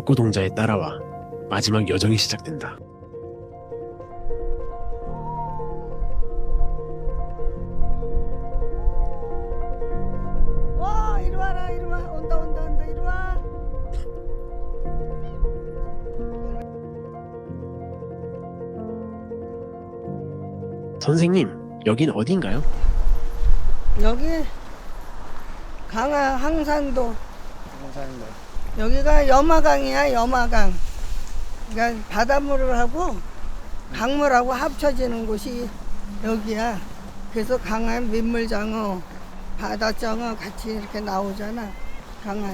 족구동자에 따라와 마지막 여정이 시작된다. 와 이리 와라 이리 와 온다 온다 온다 이리 와 선생님, 여긴 어딘가요? 여기 강화 항산도 항상도 여기가 염화강이야 염화강. 그러니까 바닷물을 하고 강물하고 합쳐지는 곳이 여기야. 그래서 강한 민물장어 바다장어 같이 이렇게 나오잖아 강화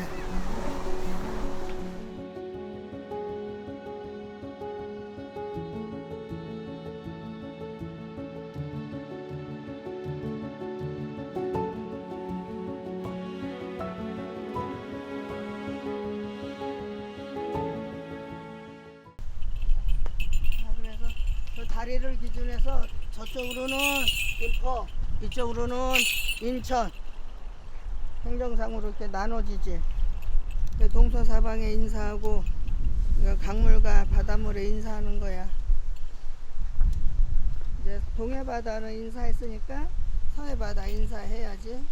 이쪽으로는 인천 행정상으로 이렇게 나눠지지. 그 동서 사방에 인사하고 그러니까 강물과 바닷물에 인사하는 거야. 이제 동해 바다는 인사했으니까 서해 바다 인사해야지.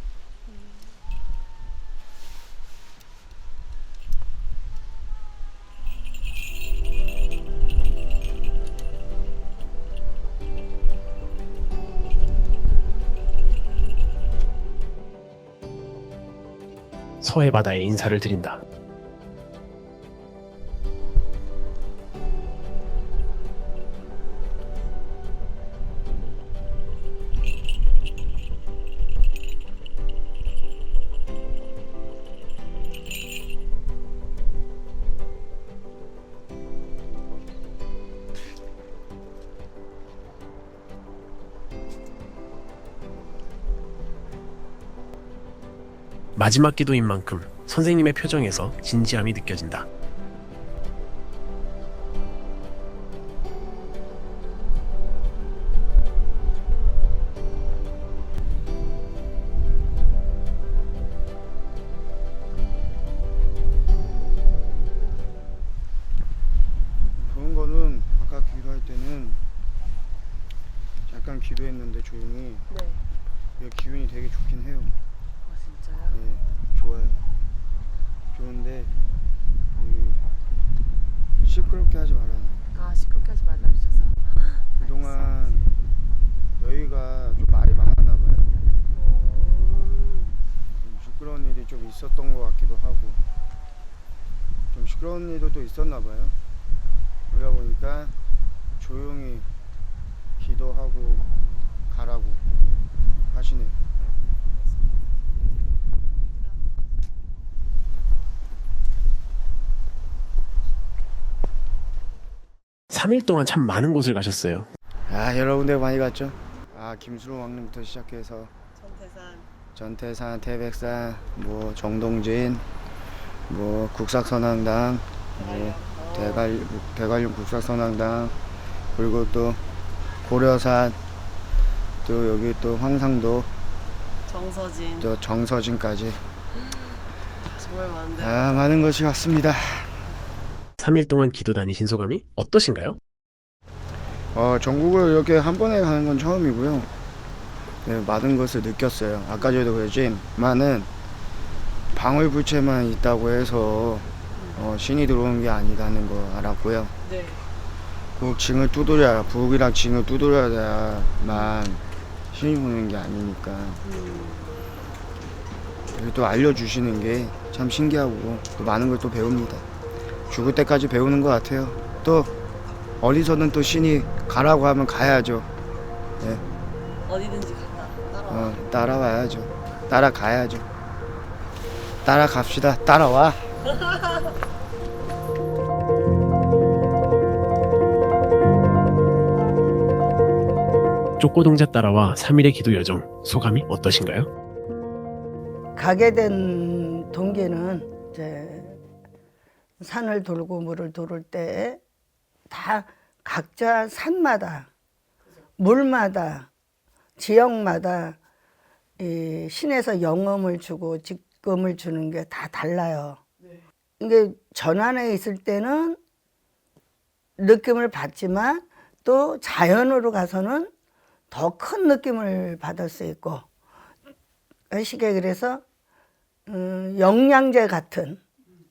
서해 바다에 인사를 드린다. 마지막 기도인 만큼 선생님의 표정에서 진지함이 느껴진다. 좀 시끄러운 일도 또 있었나 봐요. 그러다 보니까 조용히 기도하고 가라고 하시네요. 3일 동안 참 많은 곳을 가셨어요. 아 여러 군데 많이 갔죠. 아 김수로 왕릉부터 시작해서 전태산 전태산, 태백산, 뭐 정동진, 뭐 국삭선왕당, 뭐 대갈 대관령 국삭선왕당, 그리고 또 고려산, 또 여기 또 황상도, 정서진 또 정서진까지 정말 많은데 아 많은 것이 왔습니다. 3일 동안 기도 다니신 소감이 어떠신가요? 어 전국을 이렇게 한 번에 가는 건 처음이고요. 네, 많은 것을 느꼈어요. 아까 전에도 그랬지만은 방울불체만 있다고 해서 어, 신이 들어오는 게 아니라는 거 알았고요. 네 꼭 징을 두드려야 부엌이랑 징을 두드려야만 신이 오는 게 아니니까 음, 그리고 또 알려주시는 게 참 신기하고 또 많은 걸 또 배웁니다. 죽을 때까지 배우는 것 같아요. 또 어디서든 또 신이 가라고 하면 가야죠. 어디든지 갔다 따라와 어, 따라와야죠. 따라가야죠. 따라갑시다. 따라와. 족고동자 따라와 3일의 기도 여정 소감이 어떠신가요? 가게 된 동기는 이제 산을 돌고 물을 돌을 때 다 각자 산마다 물마다 지역마다 이 신에서 영험을 주고 직 금을 주는 게 다 달라요. 이게 전환에 있을 때는 느낌을 받지만 또 자연으로 가서는 더 큰 느낌을 받을 수 있고 시계 그래서 음, 영양제 같은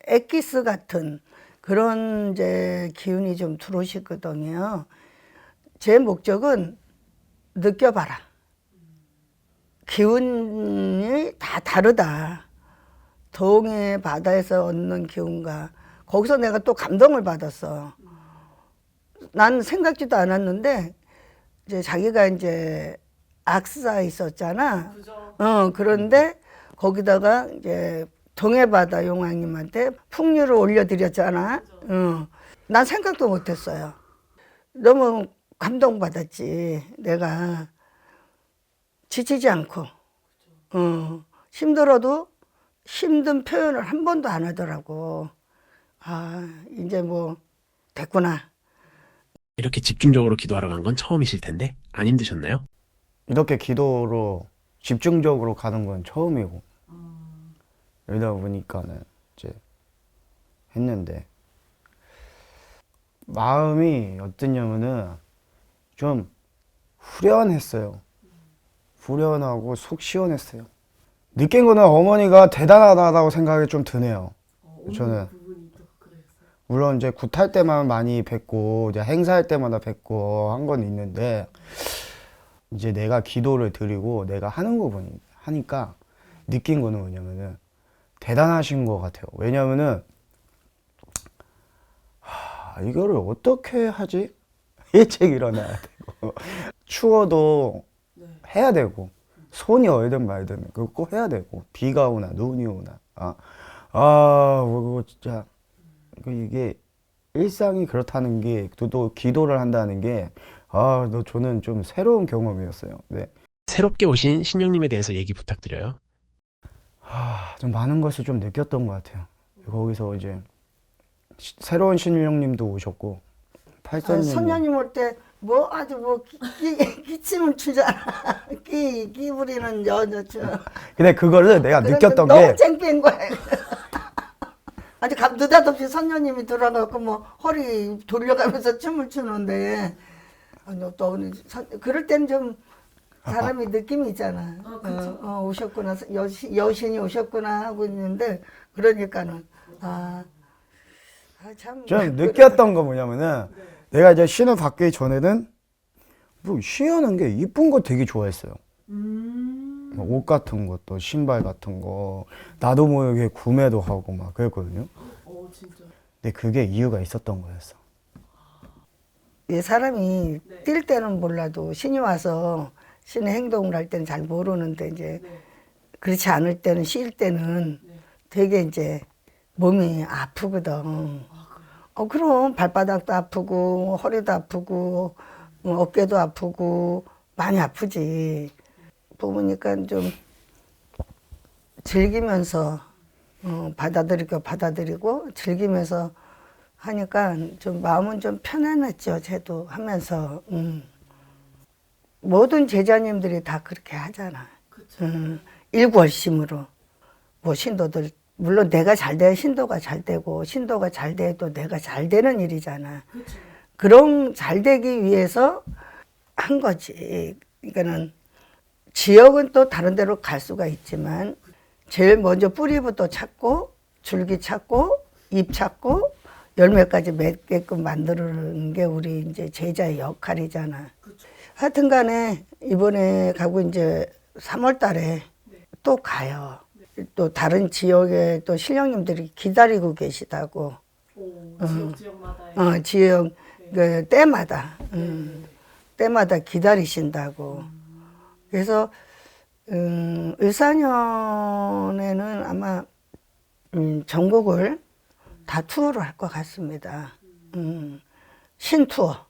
엑기스 같은 그런 이제 기운이 좀 들어오시거든요. 제 목적은 느껴봐라. 기운이 다 다르다. 동해 바다에서 얻는 기운과 거기서 내가 또 감동을 받았어. 난 생각지도 않았는데 이제 자기가 이제 악사 있었잖아. 그죠. 어 그런데 거기다가 이제 동해바다 용왕님한테 풍류를 올려드렸잖아. 어. 난 생각도 못했어요. 너무 감동받았지. 내가 지치지 않고 어, 힘들어도 힘든 표현을 한 번도 안 하더라고. 아 이제 뭐 됐구나. 이렇게 집중적으로 기도하러 간 건 처음이실 텐데 안 힘드셨나요? 이렇게 기도로 집중적으로 가는 건 처음이고 이러다 보니까는 이제 했는데 마음이 어땠냐면은 좀 후련했어요. 후련하고 속 시원했어요. 느낀 거는 어머니가 대단하다고 생각이 좀 드네요. 저는 물론 이제 굿할 때만 많이 뵙고 이제 행사할 때마다 뵙고 한 건 있는데 이제 내가 기도를 드리고 내가 하는 거 보니 하니까 느낀 거는 뭐냐면은 대단하신 것 같아요. 왜냐면은 하, 이거를 어떻게 하지? 일찍 일어나야 되고 추워도 해야 되고 손이 얼든 말든 그거 꼭 해야 되고 비가 오나 눈이 오나 아, 아 그거 진짜 그 이게 일상이 그렇다는 게또또 기도를 한다는 게 아, 너 저는 좀 새로운 경험이었어요. 네. 새롭게 오신 신령님에 대해서 얘기 부탁드려요. 아, 좀 많은 것을 좀 느꼈던 것 같아요. 거기서 이제 시- 새로운 신령님도 오셨고 아, 팔선님 선녀님 올 때 뭐 아주 뭐 기, 기, 기 침을 추잖아. 끼, 끼 부리는 여자처럼. 근데 그거를 내가 느꼈던 너무 게 창피한 거야. 아주 감 느닷없이 선녀님이 들어가고 뭐 허리 돌려가면서 춤을 추는데 아니, 또 그럴 때는 좀 사람이 느낌이 있잖아. 아, 그쵸. 어, 어, 오셨구나 여신, 여신이 오셨구나 하고 있는데 그러니까는 아, 아, 참 좀 느꼈던 거 뭐냐면은 내가 이제 신을 받기 전에는 뭐 신하는 게 이쁜 거 되게 좋아했어요. 음. 막옷 같은 것도 신발 같은 거 나도 모르게 구매도 하고 막 그랬거든요. 어 진짜. 근데 그게 이유가 있었던 거였어. 이 사람이 네. 뛸 때는 몰라도 신이 와서 신의 행동을 할 때는 잘 모르는데 이제 네. 그렇지 않을 때는 쉴 때는 네. 되게 이제 몸이 아프거든. 어 그럼 발바닥도 아프고 허리도 아프고 어, 어깨도 아프고 많이 아프지. 보니까 좀 즐기면서 어, 받아들이고 받아들이고 즐기면서 하니까 좀 마음은 좀 편안했죠. 쟤도 하면서 음. 모든 제자님들이 다 그렇게 하잖아. 음, 일구월심으로 뭐 신도들 물론 내가 잘 돼야 신도가 잘 되고 신도가 잘 돼도 내가 잘 되는 일이잖아. 그렇죠. 그런 잘 되기 위해서 한 거지. 그러니까는 지역은 또 다른 데로 갈 수가 있지만 제일 먼저 뿌리부터 찾고 줄기 찾고 잎 찾고 열매까지 맺게끔 만드는 게 우리 이제 제자의 역할이잖아. 하여튼 간에 이번에 가고 이제 3월 달에 또 가요. 또 다른 지역에 또 신령님들이 기다리고 계시다고. 오 지역 지역마다의. 어, 지역 그 때마다 음, 때마다 기다리신다고. 그래서 음, 을사년에는 아마 음, 전국을 다 투어를 할 것 같습니다. 음, 신투어.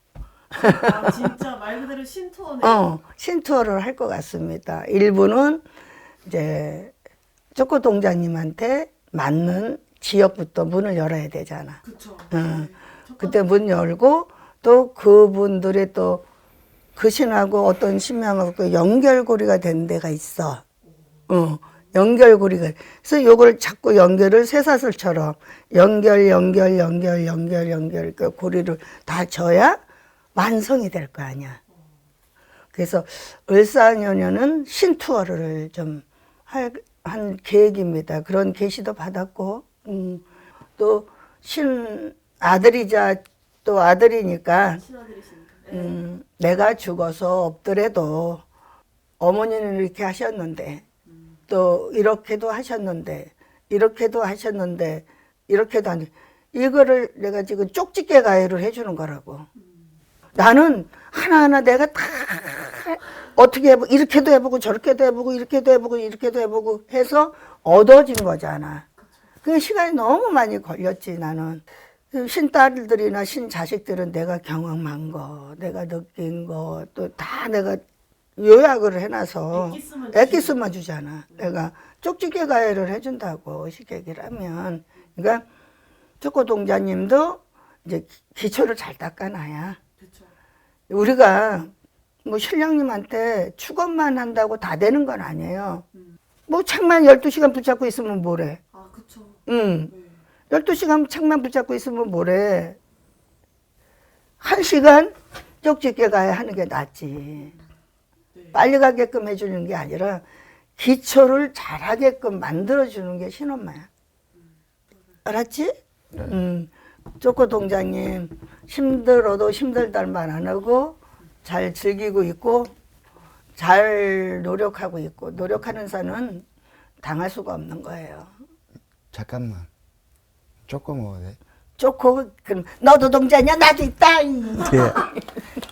아 진짜 말 그대로 신투어네. 어, 신투어를 할 것 같습니다. 일부는 이제 쪼꼬 동자님한테 맞는 지역부터 문을 열어야 되잖아. 그쵸. 응. 그때 문 열고 또 그분들의 또 그 신하고 어떤 신명하고 그 연결고리가 된 데가 있어. 어, 연결고리가 그래서 요걸 자꾸 연결을 쇠사슬처럼 연결 연결 연결 연결 연결 그 고리를 다 져야 완성이 될 거 아니야. 그래서 을사년에는 신투어를 좀 한 계획입니다. 그런 계시도 받았고 음, 또 신 아들이자 또 아들이니까. 네. 음, 내가 죽어서 없더라도 어머니는 이렇게 하셨는데 또 이렇게도 하셨는데 이렇게도 하셨는데 이렇게도 하니 이거를 내가 지금 쪽집게 가해를 해주는 거라고. 나는 하나하나 내가 다 어떻게 해보고 이렇게도 해보고 저렇게도 해보고 이렇게도 해보고 이렇게도 해보고 해서 얻어진 거잖아. 그 시간이 너무 많이 걸렸지 나는. 그 신딸들이나 신자식들은 내가 경험한 거, 내가 느낀 거, 또 다 내가 요약을 해놔서 엑기스만 주잖아. 내가 쪽집게 가해를 해준다고 하면. 그러니까 초코 동자님도 이제 기- 기초를 잘 닦아놔야. 그렇죠. 우리가 뭐 신령님한테 축원만 한다고 다 되는 건 아니에요. 뭐 책만 12시간 붙잡고 있으면 뭐래. 아, 그쵸. 응. 네. 12시간 책만 붙잡고 있으면 뭐래. 한 시간 쪽집게 가야 하는 게 낫지. 네. 빨리 가게끔 해주는 게 아니라 기초를 잘하게끔 만들어주는 게 신엄마야. 알았지? 음. 쪼꼬 동장님 힘들어도 힘들단 말안 하고 잘 즐기고 있고 잘 노력하고 있고 노력하는 사는 당할 수가 없는 거예요. 잠깐만. 조금 먹어도 돼? 쪼꼬 그럼 너도 동자냐 나도 있다. 예.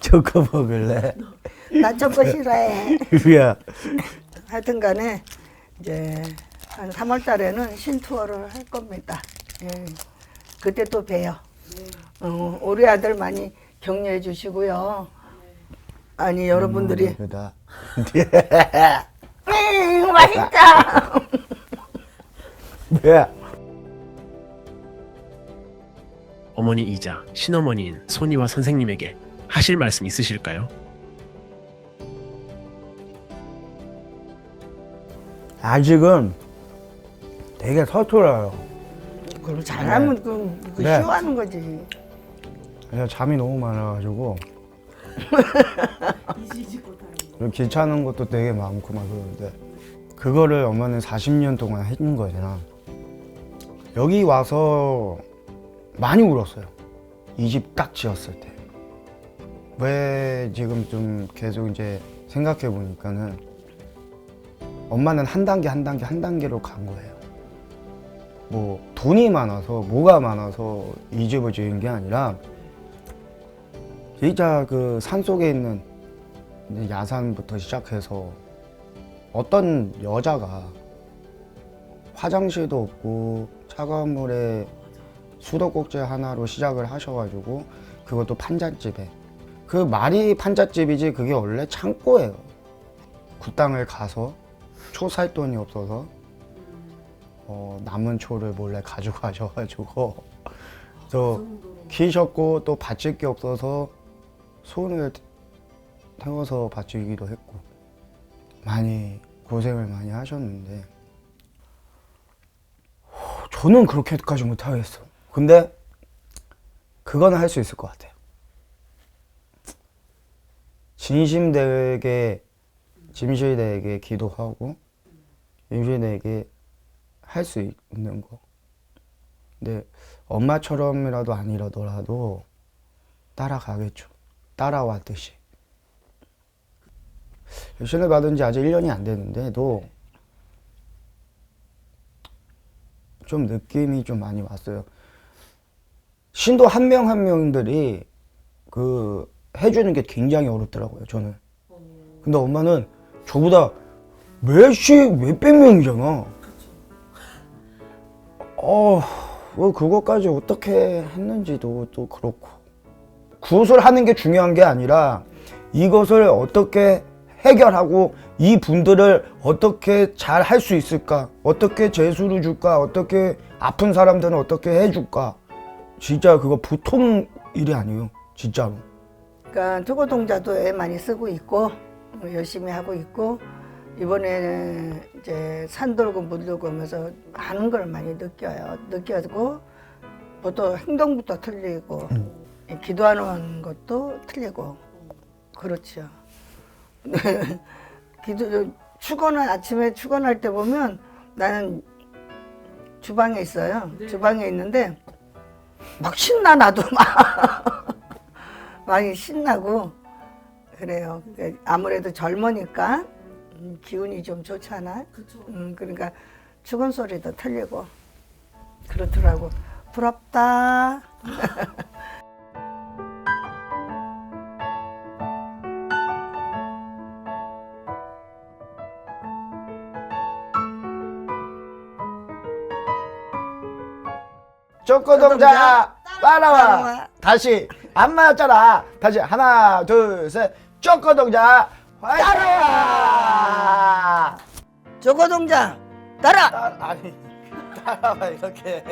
초코 먹을래? 나 쪼꼬 싫어해. 유야. 하여튼 간에 이제 한 3월 달에는 신투어를 할 겁니다. 예. 그때 또 봬요. 어, 우리 아들 많이 격려해 주시고요. 아니 여러분들이 그다. 음, 맛있다. 왜? 어머니이자 신어머니인 소니와 선생님에게 하실 말씀 있으실까요? 아직은 되게 서툴어요. 그럼 잘하면 그, 그 네. 쉬워하는 거지. 그래서 잠이 너무 많아가지고 귀찮은 것도 되게 많고 막 그러는데 그거를 엄마는 40년 동안 해준 거잖아. 여기 와서 많이 울었어요. 이 집 딱 지었을 때. 왜 지금 좀 계속 이제 생각해 보니까는 엄마는 한 단계 한 단계 한 단계로 간 거예요. 뭐 돈이 많아서 뭐가 많아서 이 집을 지은 게 아니라 진짜 그 산 속에 있는 야산부터 시작해서 어떤 여자가 화장실도 없고 차가운 물에 수도꼭지 하나로 시작을 하셔가지고 그것도 판잣집에 그 말이 판잣집이지 그게 원래 창고예요. 그 땅을 가서 초 살 돈이 없어서 어, 남은 초를 몰래 가져가셔가지고 또 정도로. 키셨고 또 바칠 게 없어서 손을 태워서 바치기도 했고 많이 고생을 많이 하셨는데 호, 저는 그렇게까지 못하겠어. 근데 그거는 할 수 있을 것 같아요. 진심되게 진실되게 기도하고 진실되게 할 수 있는 거. 근데 엄마처럼이라도 아니라더라도 따라가겠죠. 따라왔듯이. 신을 받은 지 아직 1년이 안 됐는데도 좀 느낌이 좀 많이 왔어요. 신도 한 명 한 명들이 그 해주는 게 굉장히 어렵더라고요, 저는. 근데 엄마는 저보다 몇십, 몇백 명이잖아. 어, 뭐 그것까지 어떻게 했는지도 또 그렇고. 구슬 하는 게 중요한 게 아니라 이것을 어떻게 해결하고 이 분들을 어떻게 잘 할 수 있을까? 어떻게 재수를 줄까? 어떻게 아픈 사람들은 어떻게 해줄까? 진짜 그거 보통 일이 아니에요. 진짜로. 그러니까 투고 동자도 애 많이 쓰고 있고 뭐 열심히 하고 있고 이번에 이제 산 돌고 물 돌고 하면서 많은 걸 많이 느껴요. 느껴고 보통 행동부터 틀리고 기도하는 것도 틀리고 그렇죠. 기도 축원은 아침에 축원할 때 보면 나는 주방에 있어요. 주방에 있는데 막 신나 나도 막 많이 신나고 그래요. 그러니까 아무래도 젊으니까 음, 기운이 좀 좋잖아. 음, 그러니까 축원 소리도 틀리고 그렇더라고. 부럽다. 쪼꼬 동자 따라와. 다시 안 맞았잖아. 다시 하나 둘 셋. 쪼꼬 동자 따라와. 조거 동장 따라. 따, 아니 따라와 이렇게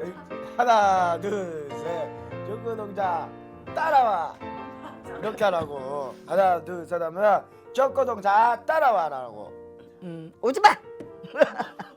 여기 하나 둘셋 쪼꼬 동자 따라와 이렇게 하라고 하나 둘셋 하면 쪼꼬 동자 따라와라고 음, 오지 마.